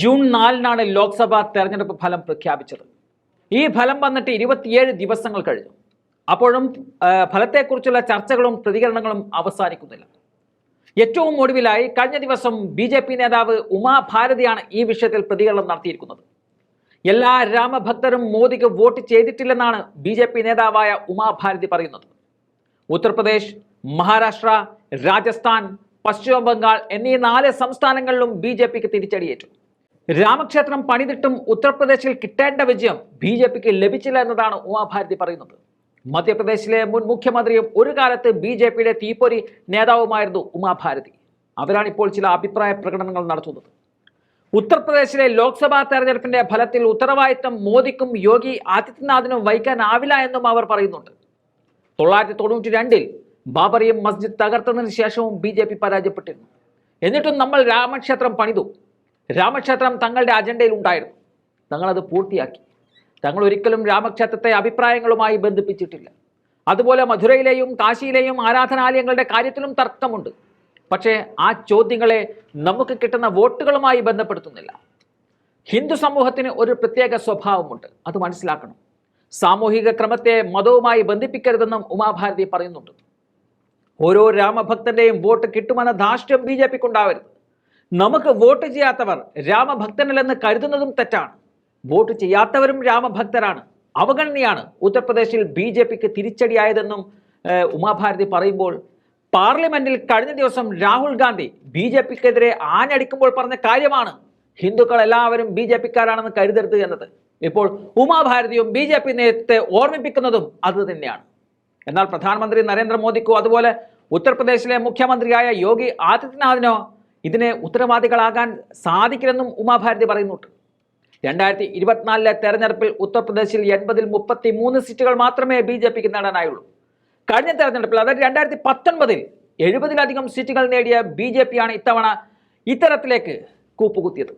June നാലിനാണ് ലോക്സഭാ തെരഞ്ഞെടുപ്പ് ഫലം പ്രഖ്യാപിച്ചത്. ഈ ഫലം വന്നിട്ട് ഇരുപത്തിയേഴ് ദിവസങ്ങൾ കഴിഞ്ഞു. അപ്പോഴും ഫലത്തെക്കുറിച്ചുള്ള ചർച്ചകളും പ്രതികരണങ്ങളും അവസാനിക്കുന്നില്ല. ഏറ്റവും ഒടുവിലായി കഴിഞ്ഞ ദിവസം ബി ജെ പി നേതാവ് ഉമാഭാരതിയാണ് ഈ വിഷയത്തിൽ പ്രതികരണം നടത്തിയിരിക്കുന്നത്. എല്ലാ രാമഭക്തരും മോദിക്ക് വോട്ട് ചെയ്തിട്ടില്ലെന്നാണ് ബി ജെ പി നേതാവായ ഉമാഭാരതി പറയുന്നത്. ഉത്തർപ്രദേശ് മഹാരാഷ്ട്ര രാജസ്ഥാൻ പശ്ചിമ ബംഗാൾ എന്നീ നാല് സംസ്ഥാനങ്ങളിലും ബി ജെ പിക്ക് തിരിച്ചടിയേറ്റു. രാമക്ഷേത്രം പണിതിട്ടും ഉത്തർപ്രദേശിൽ കിട്ടേണ്ട വിജയം ബി ജെ പിക്ക് ലഭിച്ചില്ല എന്നതാണ് ഉമാഭാരതി പറയുന്നത്. മധ്യപ്രദേശിലെ മുൻ മുഖ്യമന്ത്രിയും ഒരു കാലത്ത് ബി ജെ പിയുടെ തീപ്പൊരി നേതാവുമായിരുന്നു ഉമാഭാരതി. അവരാണ് ഇപ്പോൾ ചില അഭിപ്രായ പ്രകടനങ്ങൾ നടത്തുന്നത്. ഉത്തർപ്രദേശിലെ ലോക്സഭാ തെരഞ്ഞെടുപ്പിന്റെ ഫലത്തിൽ ഉത്തരവാദിത്തം മോദിക്കും യോഗി ആദിത്യനാഥിനും വഹിക്കാനാവില്ല എന്നും അവർ പറയുന്നുണ്ട്. തൊള്ളായിരത്തി തൊണ്ണൂറ്റി രണ്ടിൽ ബാബറിയും മസ്ജിദ് തകർത്തതിന് ശേഷവും ബി ജെ പി പരാജയപ്പെട്ടിരുന്നു. എന്നിട്ടും നമ്മൾ രാമക്ഷേത്രം പണിതു. രാമക്ഷേത്രം തങ്ങളുടെ അജണ്ടയിൽ ഉണ്ടായിരുന്നു. തങ്ങളത് പൂർത്തിയാക്കി. തങ്ങൾ ഒരിക്കലും രാമക്ഷേത്രത്തെ അഭിപ്രായങ്ങളുമായി ബന്ധിപ്പിച്ചിട്ടില്ല. അതുപോലെ മധുരയിലെയും കാശിയിലെയും ആരാധനാലയങ്ങളുടെ കാര്യത്തിലും തർക്കമുണ്ട്. പക്ഷേ ആ ചോദ്യങ്ങളെ നമുക്ക് കിട്ടുന്ന വോട്ടുകളുമായി ബന്ധപ്പെടുത്തുന്നില്ല. ഹിന്ദു സമൂഹത്തിന് ഒരു പ്രത്യേക സ്വഭാവമുണ്ട്. അത് മനസ്സിലാക്കണം. സാമൂഹിക ക്രമത്തെ മതവുമായി ബന്ധിപ്പിക്കരുതെന്നും ഉമാഭാരതി പറയുന്നുണ്ട്. ഓരോ രാമഭക്തന്റെയും വോട്ട് കിട്ടുമെന്ന ധാർഷ്ട്യം ബി ജെ പിക്ക് ഉണ്ടാവരുത് നമുക്ക് വോട്ട് ചെയ്യാത്തവർ രാമഭക്തനല്ലെന്ന് കരുതുന്നതും തെറ്റാണ്. വോട്ട് ചെയ്യാത്തവരും രാമഭക്തരാണ്. അവഗണനയാണ് ഉത്തർപ്രദേശിൽ ബി ജെ പിക്ക് തിരിച്ചടിയായതെന്നും ഉമാഭാരതി പറയുമ്പോൾ പാർലമെന്റിൽ കഴിഞ്ഞ ദിവസം രാഹുൽ ഗാന്ധി ബി ജെ പിക്കെതിരെ ആഞ്ഞടിക്കുമ്പോൾ പറഞ്ഞ കാര്യമാണ് ഹിന്ദുക്കൾ എല്ലാവരും ബി ജെ പിക്കാരാണെന്ന് കരുതരുത് എന്നത്. ഇപ്പോൾ ഉമാഭാരതിയും ബി ജെ പി നേതൃത്വത്തെ ഓർമ്മിപ്പിക്കുന്നതും അത് തന്നെയാണ്. എന്നാൽ പ്രധാനമന്ത്രി നരേന്ദ്രമോദിക്കോ അതുപോലെ ഉത്തർപ്രദേശിലെ മുഖ്യമന്ത്രിയായ യോഗി ആദിത്യനാഥിനോ ഇതിനെ ഉത്തരവാദികളാകാൻ സാധിക്കില്ലെന്നും ഉമാഭാരതി പറയുന്നുണ്ട്. രണ്ടായിരത്തി ഇരുപത്തിനാലിലെ തെരഞ്ഞെടുപ്പിൽ ഉത്തർപ്രദേശിൽ എൺപതിൽ മുപ്പത്തി മൂന്ന് സീറ്റുകൾ മാത്രമേ ബി ജെ പിക്ക് നേടാനായുള്ളൂ. കഴിഞ്ഞ തെരഞ്ഞെടുപ്പിൽ അതായത് രണ്ടായിരത്തി പത്തൊൻപതിൽ എഴുപതിലധികം സീറ്റുകൾ നേടിയ ബി ജെ പിയാണ് ഇത്തവണ ഇത്തരത്തിലേക്ക് കൂപ്പുകുത്തിയത്.